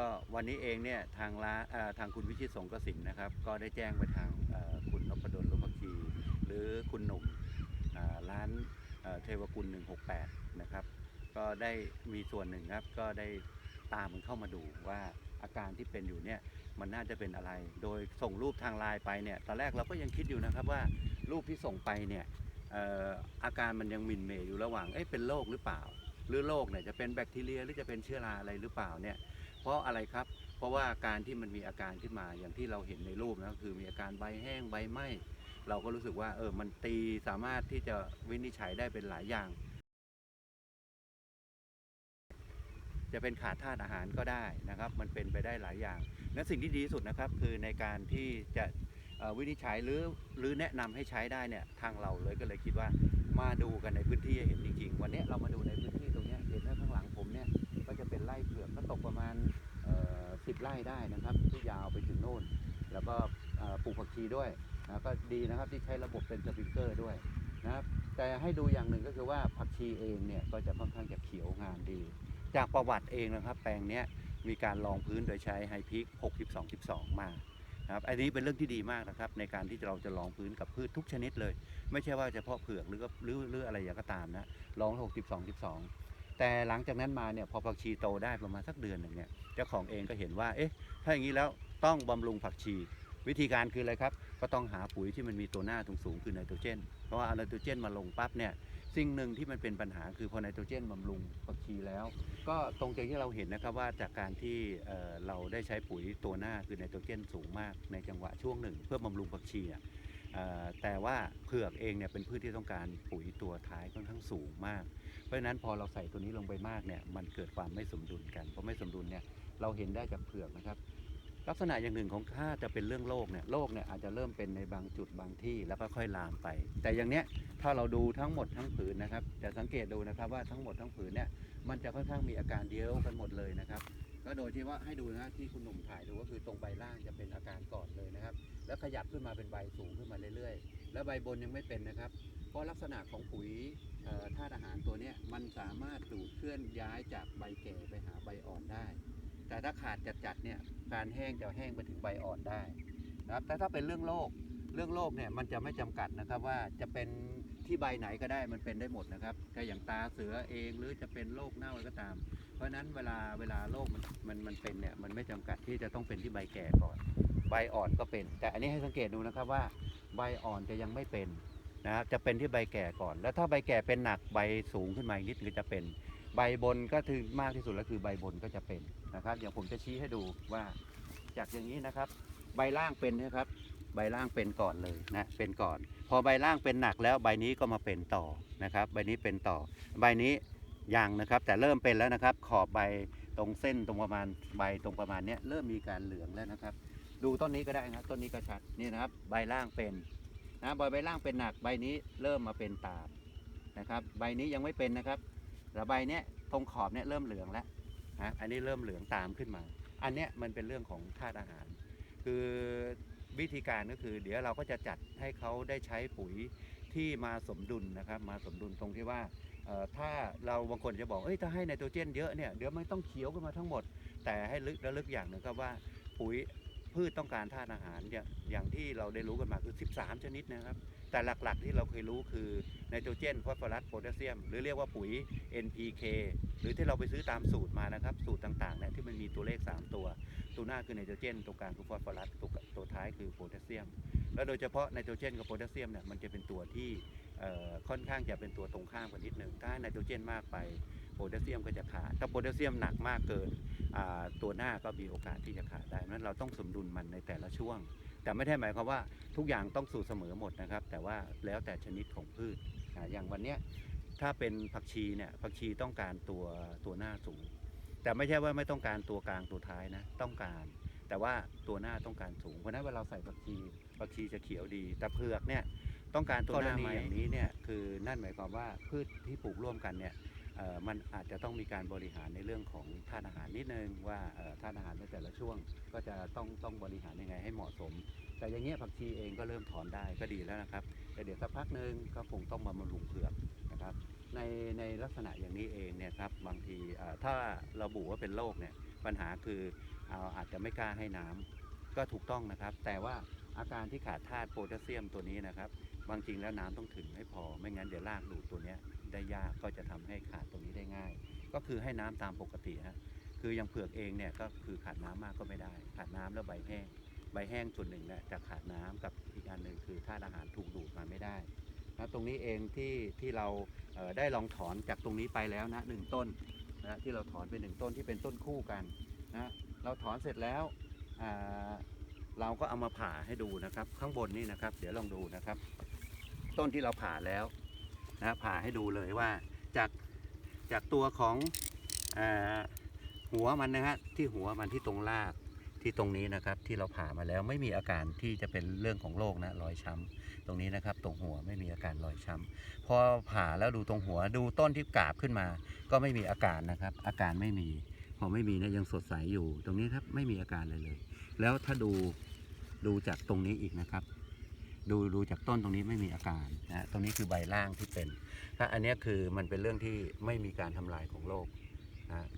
ก็วันนี้เองเนี่ยทางร้านทางคุณวิชิตสงกสินนะครับ ก็ได้แจ้งไปทางคุณนพดลลุพักคีหรือคุณหนุ่มร้านเทวกุล 168 นะครับ ก็ได้มีส่วนหนึ่งครับ ก็ได้ตามมันเข้ามาดูว่าอาการที่เป็นอยู่เนี่ยมันน่าจะเป็นอะไร โดยส่งรูปทางไลน์ไปเนี่ย ตอนแรกเราก็ยังคิดอยู่นะครับว่ารูปที่ส่งไปเนี่ยอาการมันยังหมินเมย์อยู่ระหว่างเอ๊ะเป็นโรคหรือเปล่า หรือโรคเนี่ยจะเป็นแบคทีเรียหรือจะเป็นเชื้อราอะไรหรือเปล่าเนี่ย เพราะอะไรครับ เพราะว่าการที่มันมีอาการขึ้นมาอย่างที่เราเห็นในรูปนะคือมีอาการใบแห้งใบไหม้เราก็รู้สึกว่าเออมันตีสามารถที่จะวินิจฉัยได้เป็นหลายอย่าง จะเป็นขาดธาตุอาหารก็ได้นะครับ มันเป็นไปได้หลายอย่างและสิ่งที่ดีที่สุดนะครับคือในการที่จะวินิจฉัยหรือหรือแนะนำให้ใช้ได้เนี่ยทางเราเลยก็เลยคิดว่ามาดูกันในพื้นที่เห็นจริงๆ วันนี้เรามาดูใน ร่ได้นะครับ ที่ยาวไปถึงโน่น แล้วก็ปลูกผักชีด้วยนะก็ดีนะครับที่ใช้ระบบเป็นสปริงเกอร์ด้วยนะครับแต่ให้ดูอย่างหนึ่งก็คือว่าผักชีเองเนี่ยก็จะค่อนข้างจะเขียวงามดี จากประวัติเองนะครับ แปลงนี้มีการรองพื้นโดยใช้ไฮพิก 62 12 มาครับอันนี้เป็นเรื่องที่ดีมากนะครับในการที่เราจะรองพื้นกับพืชทุกชนิดเลย ไม่ใช่ว่าเฉพาะเผือกหรือหรือหรืออะไรอย่างก็ตามนะรอง 62 12 แต่หลังจากนั้นมาเนี่ยพอผักชีโตได้ประมาณสักเดือนหนึ่งเนี่ยเจ้าของเองก็เห็นว่าเอ๊ะถ้าอย่างนี้แล้วต้องบำรุงผักชี วิธีการคืออะไรครับ ก็ต้องหาปุ๋ยที่มันมีตัวหน้าตรงสูงคือไนโตรเจน เพราะว่าเอาไนโตรเจนมาลงปั๊บเนี่ยสิ่งหนึ่งที่มันเป็นปัญหาคือพอไนโตรเจนบำรุงผักชีแล้ว ก็ตรงจากที่เราเห็นนะครับว่าจากการที่เเราได้ใช้ปุ๋ยตัวหน้าคือไนโตรเจนสูงมากในจังหวะช่วงหนึ่ง เพื่อบำรุงผักชีแต่ว่าเผือกเองเนี่ยเป็นพืชที่ต้องการปุ๋ยตัวท้ายค่อนข้างสูงมาก เพราะฉะนั้นพอเราใส่ตัวนี้ลงไปมากเนี่ยมันเกิดความไม่สมดุลกันพอไม่สมดุลเนี่ยเราเห็นได้จากเผือกนะครับ ลักษณะอย่างหนึ่งของถ้าจะเป็นเรื่องโรคเนี่ยโรคเนี่ยอาจจะเริ่มเป็นในบางจุดบางที่แล้วก็ค่อยลามไป แต่อย่างเนี้ยถ้าเราดูทั้งหมดทั้งผืนนะครับจะสังเกตดูนะครับว่าทั้งหมดทั้งผืนเนี่ยมันจะค่อนข้างมีอาการเดียวกันหมดเลยนะครับก็โดยที่ว่าให้ดูนะที่คุณหนุ่มถ่ายดูก็คือตรงใบล่างจะเป็นอาการก่อนเลยนะครับ แล้วขยับขึ้นมาเป็นใบสูงขึ้นมาเรื่อยๆ แล้วใบบนยังไม่เป็นนะครับ เพราะลักษณะของปุ๋ยธาตุอาหารตัวนี้มันสามารถดูดเคลื่อนย้ายจากใบแก่ไปหาใบอ่อนได้ แต่ถ้าขาดจัดๆเนี่ยการแห้งจะแห้งไปถึงใบอ่อนได้นะครับแต่ถ้าเป็นเรื่องโรคเรื่องโรคเนี่ยมันจะไม่จำกัดนะครับว่าจะเป็นที่ใบไหนก็ได้มันเป็นได้หมดนะครับก็อย่างตาเสือเองหรือจะเป็นโรคเน่าอะไรก็ตาม เพราะฉะนั้นเวลาเวลาโรคมันมันมันเป็นเนี่ยมันไม่จำกัดที่จะต้องเป็นที่ใบแก่ก่อน ใบอ่อนก็เป็น แต่อันนี้ให้สังเกตดูนะครับว่า ใบอ่อนจะยังไม่เป็น นะครับจะเป็นที่ใบแก่ก่อน แล้วถ้าใบแก่เป็นหนักใบสูงขึ้นมาอีกนิดก็จะเป็น ใบบนก็คือมากที่สุดแล้วคือใบบนก็จะเป็นนะครับอย่างผมจะชี้ให้ดูว่าจากอย่างนี้นะครับ ใบล่างเป็นนะครับ ใบล่างเป็นก่อนเลยนะเป็นก่อน พอใบล่างเป็นหนักแล้วใบนี้ก็มาเป็นต่อนะครับ ใบนี้เป็นต่อ ใบนี้ยังนะครับ แต่เริ่มเป็นแล้วนะครับ ขอบใบตรงเส้นตรงประมาณใบตรงประมาณเนี้ยเริ่มมีการเหลืองแล้วนะครับ ดูต้นนี้ก็ได้นะต้นนี้ก็ชัดนี่นะครับ ใบล่างเป็น นะใบใบล่างเป็นหนักใบนี้เริ่มมาเป็นตามนะครับ ใบนี้ยังไม่เป็นนะครับแต่ใบเนี้ยตรงขอบเนี้ยเริ่มเหลืองแล้วนะอันนี้เริ่มเหลืองตามขึ้นมา อันเนี้ยมันเป็นเรื่องของธาตุอาหาร คือวิธีการก็คือ เดี๋ยวเราก็จะจัดให้เขาได้ใช้ปุ๋ยที่มาสมดุลนะครับ มาสมดุลตรงที่ว่าถ้าเราบางคนจะบอกเอ้ยถ้าให้ไนโตรเจนเยอะเนี่ยเดี๋ยวมันต้องเขียวขึ้นมาทั้งหมด แต่ให้ลึกระลึกอย่างหนึ่งครับว่าปุ๋ย พืชต้องการธาตุอาหารอย่างที่เราได้รู้กันมาคือ 13 ชนิดนะครับ แต่หลักๆที่เราเคยรู้คือไนโตรเจนฟอสฟอรัสโพแทสเซียม หรือเรียกว่าปุ๋ย NPK หรือที่เราไปซื้อตามสูตรมานะครับ สูตรต่างๆเนี่ยที่มันมีตัวเลข 3 ตัว ตัวหน้าคือไนโตรเจน ตัวกลางคือฟอสฟอรัสตัวตัวท้ายคือโพแทสเซียม แล้วโดยเฉพาะไนโตรเจนกับโพแทสเซียมเนี่ยมันจะเป็นตัวที่ค่อนข้างจะเป็นตัวตรงข้ามกันนิดหนึ่งถ้าไนโตรเจนมากไปโพแทสเซียมก็จะขาด ถ้าโพแทสเซียมหนักมากเกินตัวหน้าก็มีโอกาสที่จะขาดได้เพราะฉะนั้นเราต้องสมดุลมันในแต่ละช่วง แต่ไม่ได้หมายความว่าทุกอย่างต้องสูตรเสมอหมดนะครับ แต่ว่าแล้วแต่ชนิดของพืชอ่าอย่างวันเนี้ยถ้าเป็นผักชีเนี่ยผักชีต้องการตัวตัวหน้าสูง แต่ไม่ใช่ว่าไม่ต้องการตัวกลางตัวท้ายนะต้องการ แต่ว่าตัวหน้าต้องการสูงเพราะนั้นเวลาเราใส่ผักชีผักชีจะเขียวดี แต่เผือกเนี่ยต้องการตัวหน้าไหมอย่างนี้เนี่ยคือนั่นหมายความว่าพืชที่ปลูกร่วมกันเนี่ย มันอาจจะต้องมีการบริหารในเรื่องของธาตุอาหารนิดนึงว่าเอ่อธาตุอาหารในแต่ละช่วง ก็จะต้องต้องบริหารยังไงให้เหมาะสม แต่อย่างเงี้ยผักชีเองก็เริ่มถอนได้ก็ดีแล้วนะครับแต่เดี๋ยวสักพักหนึ่งก็คงต้องมาบำรุงเผือกนะครับในในลักษณะอย่างนี้เองเนี่ยครับบางทีถ้าเราบุว่าเป็นโรคเนี่ยปัญหาคือเอาอาจจะไม่กล้าให้น้ำก็ถูกต้องนะครับ แต่ว่า อาการที่ขาดธาตุโพแทสเซียมตัวนี้นะครับ บางจริงแล้วน้ำต้องถึงให้พอ ไม่งั้นเดี๋ยวรากดูดตัวนี้ได้ยากก็จะทำให้ขาดตรงนี้ได้ง่าย ก็คือให้น้ำตามปกติฮะคืออย่างเผือกเองเนี่ยก็คือขาดน้ำมากก็ไม่ได้ ขาดน้ำแล้วใบแห้ง ใบแห้งส่วนหนึ่งเนี่ยจะขาดน้ำกับอีกอันหนึ่งคือธาตุอาหารถูกดูดมาไม่ได้นะตรงนี้เองที่ที่เราเได้ลองถอนจากตรงนี้ไปแล้วนะหนึ่งต้นนะที่เราถอนไปหนึ่งต้นที่เป็นต้นคู่กันนะเราถอนเสร็จแล้ว เราก็เอามาผ่าให้ดูนะครับ ข้างบนนี่นะครับ เดี๋ยวลองดูนะครับ ต้นที่เราผ่าแล้วนะผ่าให้ดูเลยว่าจากจากตัวของอหัวมันนะฮะที่หัวมันที่ตรงรากที่ตรงนี้นะครับที่เราผ่ามาแล้วไม่มีอาการที่จะเป็นเรื่องของโรคนะรอยช้ำตรงนี้นะครับ ตรงหัวไม่มีอาการรอยช้ำพอผ่าแล้วดูตรงหัวดูต้นที่กราบขึ้นมา ก็ไม่มีอาการนะครับ อาการไม่มีพอไม่มีเนี่ยยังสดใสอยู่ ตรงนี้ครับไม่มีอาการเลยเลย แล้วถ้าดู ดูจากตรงนี้อีกนะครับ ดูดูจากต้นตรงนี้ไม่มีอาการนะตรงนี้คือใบล่างที่เป็นถ้าอันนี้คือมันเป็นเรื่องที่ไม่มีการทำลายของโรคนะ